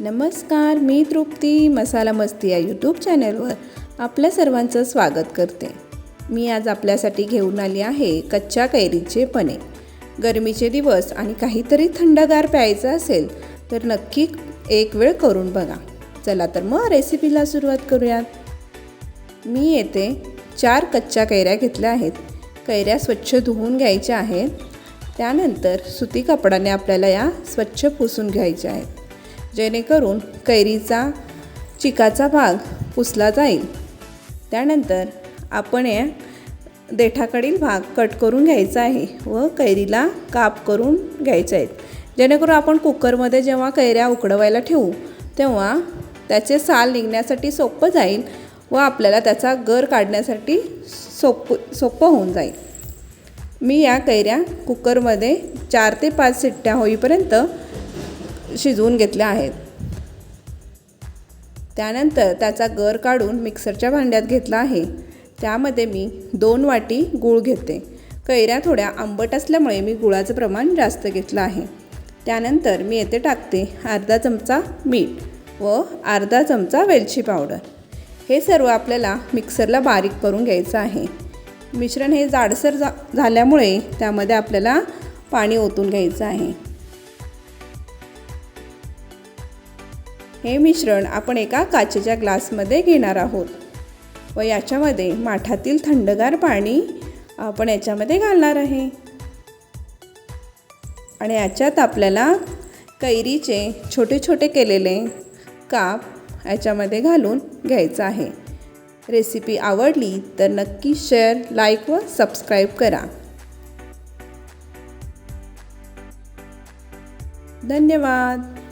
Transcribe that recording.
नमस्कार मी तृप्ती मसाला मस्ती या यूट्यूब चॅनलवर आपल्या सर्वांचं स्वागत करते. मी आज आपल्यासाठी घेऊन आली आहे कच्च्या कैरीचे पने गरमीचे दिवस आणि काहीतरी थंडगार प्यायचं असेल तर नक्की एक वेळ करून बघा. चला तर मग रेसिपीला सुरुवात करूयात. मी येथे चार कच्च्या कैऱ्या घेतल्या आहेत. कैऱ्या स्वच्छ धुवून घ्यायच्या आहेत. त्यानंतर सुती कपडाने आपल्याला या स्वच्छ पुसून घ्यायच्या आहेत. जेणेकरून कैरीचा चिकाचा भाग पुसला जाईल. त्यानंतर आपण या देठाकडील भाग कट करून घ्यायचा आहे व कैरीला काप करून घ्यायचे आहेत. जेणेकरून आपण कुकरमध्ये जेव्हा कैऱ्या उकडवायला ठेवू तेव्हा त्याचे साल निघण्यासाठी सोपं जाईल व आपल्याला त्याचा गर काढण्यासाठी सोपं सोपं होऊन जाईल. मी या कैऱ्या कुकरमध्ये चार ते पाच शिट्ट्या होईपर्यंत शिजवून घेतल्या आहेत. त्यानंतर त्याचा गर काढून मिक्सरच्या भांड्यात घेतला आहे. त्यामध्ये मी दोन वाटी गूळ घेते. कैऱ्या थोड्या आंबट असल्यामुळे मी गुळाचं प्रमाण जास्त घेतलं आहे. त्यानंतर मी येथे टाकते अर्धा चमचा मीठ व अर्धा चमचा वेलची पावडर. हे सर्व आपल्याला मिक्सरला बारीक करून घ्यायचं आहे. मिश्रण हे जाडसर जा झाल्यामुळे त्यामध्ये आपल्याला पाणी ओतून घ्यायचं आहे. हे मिश्रण आपण एका काचेच्या ग्लासमध्ये घेणार आहोत व याच्यामध्ये माठातील थंडगार पाणी आपण याच्यामध्ये घालणार आहे. आणि याच्यात आपल्याला कैरीचे छोटे छोटे केलेले काप याच्यामध्ये घालून घ्यायचं आहे. रेसिपी आवडली तर नक्की शेअर लाईक व सबस्क्राईब करा. धन्यवाद.